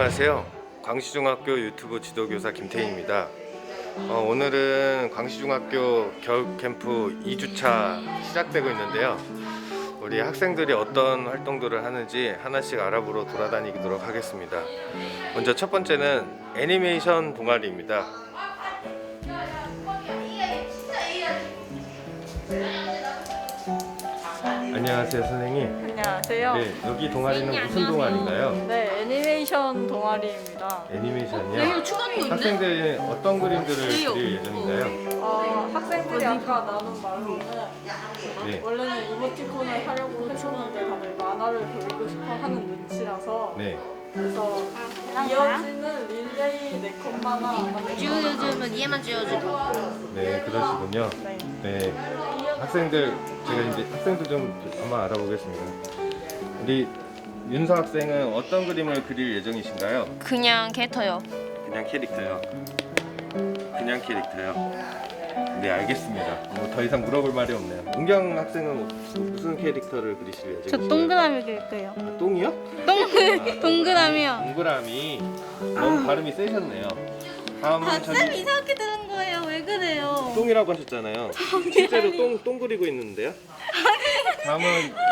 안녕하세요. 광시중학교 유튜브 지도교사 김태희입니다. 어, 오늘은 광시중학교 겨울 캠프 2주차 시작되고 있는데요. 우리 학생들이 어떤 활동들을 하는지 하나씩 알아보러 돌아다니도록 하겠습니다. 먼저 첫 번째는 애니메이션 동아리입니다. 안녕하세요, 선생님. 안녕하세요. 네, 여기 동아리는 무슨 동아리인가요? 네, 애니메이션 동아리입니다. 애니메이션이요. 학생들이 어떤 그림들을 그릴 예정인가요? 어, 학생들이 아까 나눈 말로는 네. 원래는 이모티콘을 하려고 했었는데 다들 만화를 그리고 싶어 하는 눈치라서 네. 그래서 이어지는 릴레이 네컷 만화 만들고 지워주면 얘만 지워주고 네, 그러시군요. 네. 네. 학생들 제가 이제 학생들 좀 한번 알아보겠습니다. 우리 윤서 학생은 어떤 그림을 그릴 예정이신가요? 그냥 캐터요 그냥 캐릭터요. 그냥 캐릭터요. 네, 알겠습니다. 뭐 더 이상 물어볼 말이 없네요. 은경 학생은 무슨 캐릭터를 그리실 예정이신가요? 저 동그라미 그릴게요. 아, 똥이요? 동 동그라미요. 동그라미. 너무 발음이 세셨네요. 다음은 아, 쌤 저기 이상하게 그래요? 똥이라고 하셨잖아요. 실제로 똥, 똥 그리고 있는데요. 다음은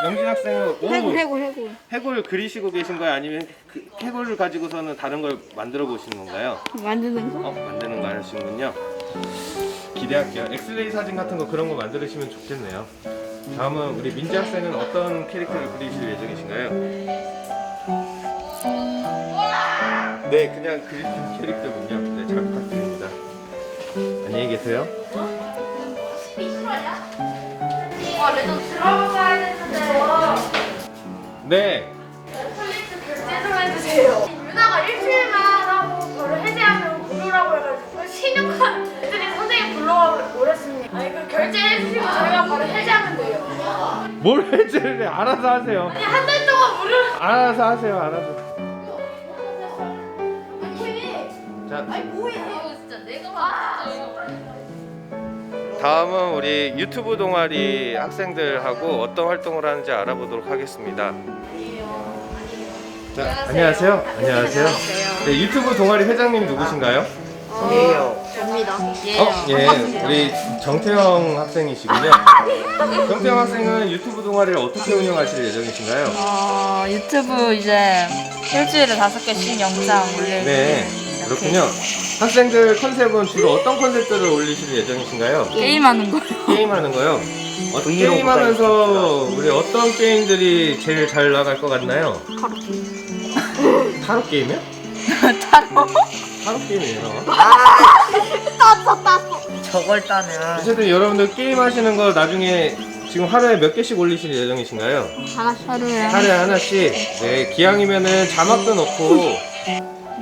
영진 학생은 오, 해골 해골 해골. 해골 그리시고 계신 거예요? 아니면 그 해골을 가지고서는 다른 걸 만들어 보시는 건가요? 만드는 거? 어, 만드는 거 하시는군요. 기대할게요. 엑스레이 사진 같은 거 그런 거 만들으시면 좋겠네요. 다음은 우리 민지 학생은 어떤 캐릭터를 그리실 예정이신가요? 네, 그냥 그리는 캐릭터군요. 네, 잘 부탁드립니다. 안녕히 계세요. 와 레전 들어가야 되는데 네, 결제 좀 해주세요 유나가 일주일만 하고 저를 해제하면 무료라고 해가지고 신용카 애들이 선생님 불러가고 오랬습니다 아니 그 결제해주시고 저희가 바로 해제하면 돼요 뭘 해제를 해? 알아서 하세요. 아니 한 달 동안 무료 알아서 하세요. 알아서. 아니 뭐해 진짜 내가 아 다음은 우리 유튜브 동아리 학생들하고 어떤 활동을 하는지 알아보도록 하겠습니다. 자, 안녕하세요. 안녕하세요. 네, 유튜브 동아리 회장님 누구신가요? 접니다. 어, 예, 우리 정태영 학생이시군요. 정태영 학생은 유튜브 동아리를 어떻게 운영하실 예정이신가요? 어 유튜브 이제 일주일에 다섯 개씩 영상 올릴 네, 그렇군요. 학생들 컨셉은 주로 어떤 컨셉들을 올리실 예정이신가요? 게임하는 거. 게임하는 거요. 어, 게임하면서 우리 어떤 게임들이 제일 잘 나갈 것 같나요? 타로 게임. 타로 게임이요? 타로. 타로 게임이에요. 저걸 따면 어쨌든 여러분들 게임 하시는 거 나중에 지금 하루에 몇 개씩 올리실 예정이신가요? 하나씩 하루에. 하루에 하나씩. 네, 기왕이면은 자막도 넣고.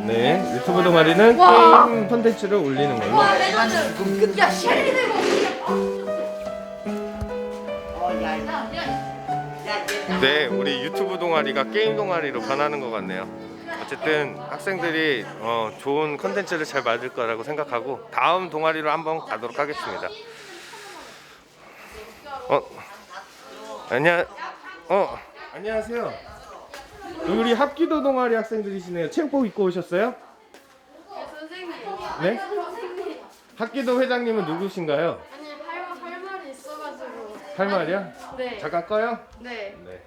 네, 유튜브 동아리는 게임 콘텐츠를 올리는 걸로. 레전드 야 셸리 들고 네, 우리 유튜브 동아리가 게임 동아리로 변하는 것 같네요. 어쨌든 학생들이 어, 좋은 컨텐츠를 잘 만들 거라고 생각하고 다음 동아리로 한번 가도록 하겠습니다. 어, 안녕, 어, 안녕하세요. 우리 합기도 동아리 학생들이시네요. 체육복 입고 오셨어요? 네? 합기도 회장님은 누구신가요? 아니 할, 할 말이 있어가지고 할 말이야? 네 잠깐 꺼요? 네. 네.